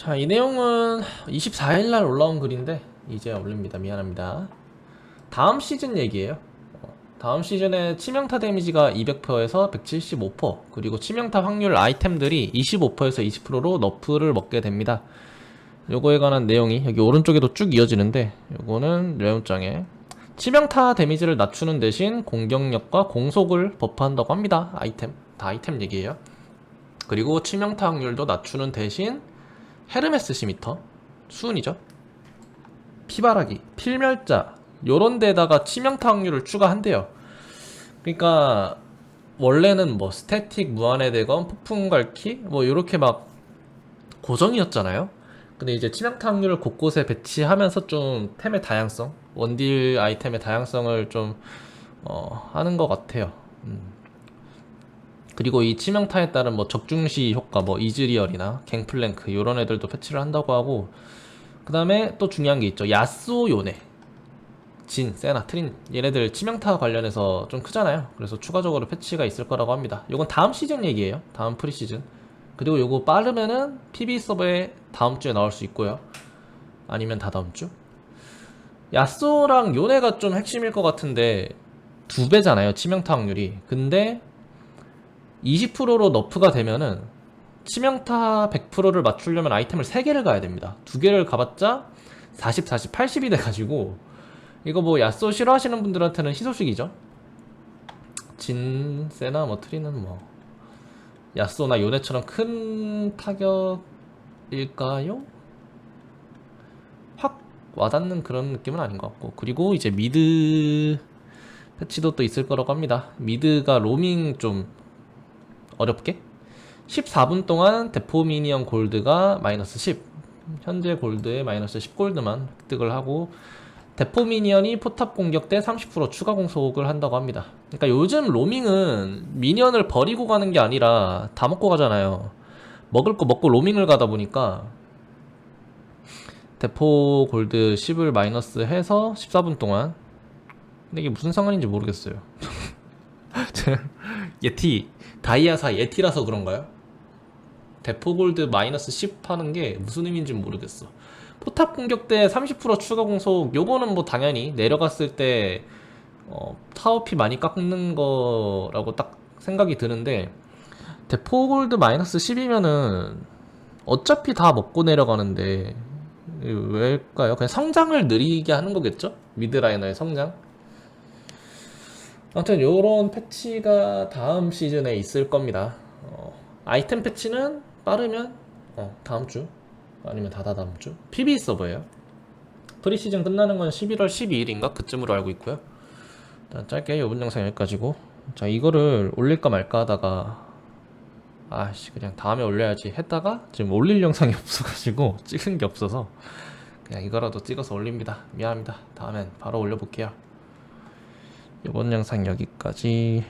자, 이 내용은 24일 날 올라온 글인데 이제 올립니다. 미안합니다. 다음 시즌 얘기예요. 어, 다음 시즌에 치명타 데미지가 200%에서 175% 그리고 치명타 확률 아이템들이 25%에서 20%로 너프를 먹게 됩니다. 요거에 관한 내용이 여기 오른쪽에도 쭉 이어지는데 요거는 메모장에 치명타 데미지를 낮추는 대신 공격력과 공속을 버프한다고 합니다. 아이템 다 아이템 얘기예요. 그리고 치명타 확률도 낮추는 대신 헤르메스 시미터 수은이죠. 피바라기, 필멸자 요런 데다가 치명타 확률을 추가한대요. 그러니까 원래는 뭐 스태틱 무한의 대검, 폭풍 갈키 뭐 요렇게 막 고정이었잖아요. 근데 이제 치명타 확률을 곳곳에 배치하면서 좀 템의 다양성, 원딜 아이템의 다양성을 좀 어, 하는 것 같아요. 음. 그리고 이 치명타에 따른 뭐 적중시 효과, 뭐 이즈리얼이나 갱플랭크 요런 애들도 패치를 한다고 하고 그 다음에 또 중요한 게 있죠. 야스오 요네, 진, 세나, 트린 얘네들 치명타 관련해서 좀 크잖아요. 그래서 추가적으로 패치가 있을 거라고 합니다. 이건 다음 시즌 얘기예요. 다음 프리시즌. 그리고 요거 빠르면은 PB 서버에 다음 주에 나올 수 있고요. 아니면 다다음 주. 야스오랑 요네가 좀 핵심일 것 같은데 두 배잖아요. 치명타 확률이. 근데 20%로 너프가 되면은 치명타 100%를 맞추려면 아이템을 3개를 가야 됩니다. 두 개를 가봤자 40, 40, 80이 돼가지고 이거 뭐 야쏘 싫어하시는 분들한테는 희소식이죠. 진, 세나, 뭐 트리는 뭐 야쏘나 요네처럼 큰 타격일까요? 확 와닿는 그런 느낌은 아닌 것 같고 그리고 이제 미드 패치도 또 있을 거라고 합니다. 미드가 로밍 좀 어렵게 14분 동안 대포 미니언 골드가 마이너스 10 현재 골드에 마이너스 10골드만 획득을 하고 대포 미니언이 포탑 공격 때 30% 추가 공속을 한다고 합니다. 그러니까 요즘 로밍은 미니언을 버리고 가는 게 아니라 다 먹고 가잖아요. 먹을 거 먹고 로밍을 가다 보니까 대포 골드 10을 마이너스 해서 14분 동안 근데 이게 무슨 상관인지 모르겠어요. 예티 다이아사 예티라서 그런가요? 대포 골드 마이너스 10 하는 게 무슨 의미인지 모르겠어. 포탑 공격 때 30% 추가 공속 요거는 뭐 당연히 내려갔을 때 어, 타워피 많이 깎는 거라고 딱 생각이 드는데 대포 골드 마이너스 10이면은 어차피 다 먹고 내려가는데 왜일까요? 그냥 성장을 느리게 하는 거겠죠? 미드라이너의 성장? 아무튼 요런 패치가 다음 시즌에 있을 겁니다. 어, 아이템 패치는 빠르면 어, 다음 주 아니면 다다다음 주 PB 서버예요. 프리시즌 끝나는 건 11월 12일인가 그쯤으로 알고 있고요. 일단 짧게 이번 영상 여기까지고 자 이거를 올릴까 말까 하다가 아씨 그냥 다음에 올려야지 했다가 지금 올릴 영상이 없어가지고 찍은 게 없어서 그냥 이거라도 찍어서 올립니다. 미안합니다. 다음엔 바로 올려볼게요. 이번 영상 여기까지.